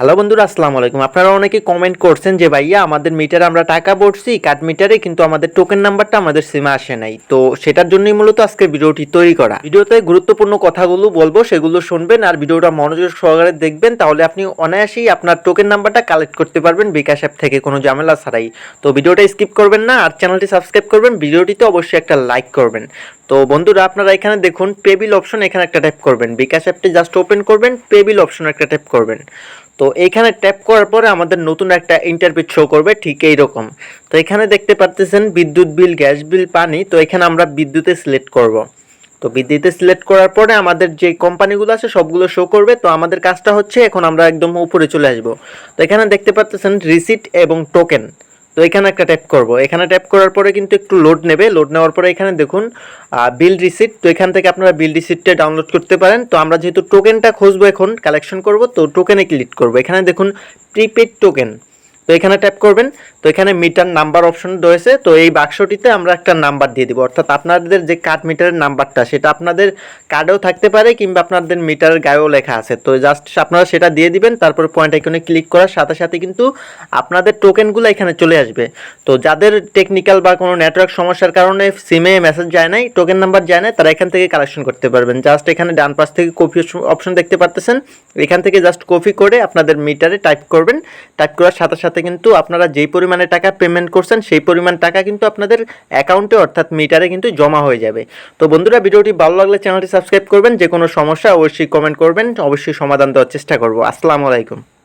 Hello বন্ধুরা, আসসালামু আলাইকুম। আপনারা অনেকে কমেন্ট করছেন যে, ভাইয়া, আমাদের মিটারে আমরা টাকা ভরছি কার্ড মিটারে কিন্তু আমাদের টোকেন নাম্বারটা আমাদের সিমে আসে নাই। তো সেটার জন্যই মূলত আজকে ভিডিওটি তৈরি করা। ভিডিওতে গুরুত্বপূর্ণ কথাগুলো বলব, সেগুলো শুনবেন আর ভিডিওটা মনোযোগ সহকারে দেখবেন, তাহলে আপনি অনায়াসেই আপনার টোকেন নাম্বারটা কালেক্ট করতে পারবেন বিকাশ অ্যাপ থেকে, কোনো ঝামেলা ছাড়াই। তো ভিডিওটা স্কিপ করবেন না, আর চ্যানেলটি সাবস্ক্রাইব করবেন, ভিডিওটিতে অবশ্যই একটা লাইক করবেন। তো বন্ধুরা, আপনারা এখানে দেখুন পেবিল অপশন এখানে একটা ট্যাপ করবেন। বিকাশ অ্যাপটি জাস্ট ওপেন করবেন পেবিল অপশন একটা ট্যাপ করবেন। তো এইখানে ট্যাপ করার পরে আমাদের নতুন একটা ইন্টারভিউ শো করবে, ঠিক এই রকম তো এখানে দেখতে পাচ্ছেন বিদ্যুৎ বিল, গ্যাস বিল, পানি, তো এখানে আমরা বিদ্যুতে সিলেক্ট করব। তো বিদ্যুতে সিলেক্ট করার পরে আমাদের যে কোম্পানিগুলো আছে, সবগুলো শো করবে। তো আমাদের কাজটা হচ্ছে এখন আমরা একদম উপরে চলে আসব। তো এখানে দেখতে পাচ্ছেন রিসিট এবং টোকেন তো এখানে একটা ট্যাপ করব। এখানে ট্যাপ করার পরে কিন্তু একটু লোড নেবে। লোড নেওয়ার পরে এখানে দেখুন বিল রিসিট তো এখান থেকে আপনারা বিল রিসিটটা ডাউনলোড করতে পারেন। তো আমরা যেহেতু টোকেনটা খুঁজবো এখন কালেকশন করব, তো টোকেনে ক্লিক করব। এখানে দেখুন প্রিপেড টোকেন তো এখানে ট্যাপ করবেন, তো এখানে মিটার নাম্বার অপশন রয়েছে, তো এই বাক্সটিতে আমরা একটা নাম্বার দিয়ে দিব। অর্থাৎ আপনাদের যে কার্ড মিটারের নাম্বারটা সেটা আপনাদের কার্ডেও থাকতে পারে কিংবা আপনাদের মিটারের গায়েও লেখা আছে। তো জাস্ট আপনারা সেটা দিয়ে দিবেন, তারপর পয়েন্ট আইকনে ক্লিক করার সাথে সাথে কিন্তু আপনাদের টোকেনগুলো এখানে চলে আসবে। তো যাদের টেকনিক্যাল বা কোনো নেটওয়ার্ক সমস্যার কারণে সিমে মেসেজ যায় নাই টোকেন নাম্বার যায় নাই, তারা এখান থেকে কালেকশন করতে পারবেন। জাস্ট এখানে ডান পাশ থেকে কপি অপশন দেখতে পারতেছেন। এখান থেকে জাস্ট কপি করে আপনাদের মিটারে টাইপ করবেন। টাইপ করার সাথে সাথে সাথে কিন্তু আপনারা যেই পরিমাণে টাকা পেমেন্ট করছেন, সেই পরিমাণ টাকা কিন্তু আপনাদের অ্যাকাউন্টে অর্থাৎ মিটারে কিন্তু জমা হয়ে যাবে। তো বন্ধুরা, ভিডিওটি ভালো লাগলে চ্যানেলটি সাবস্ক্রাইব করবেন যে কোনো সমস্যা অবশ্যই কমেন্ট করবেন, অবশ্যই সমাধান দেওয়ার চেষ্টা করব। আসসালামু আলাইকুম।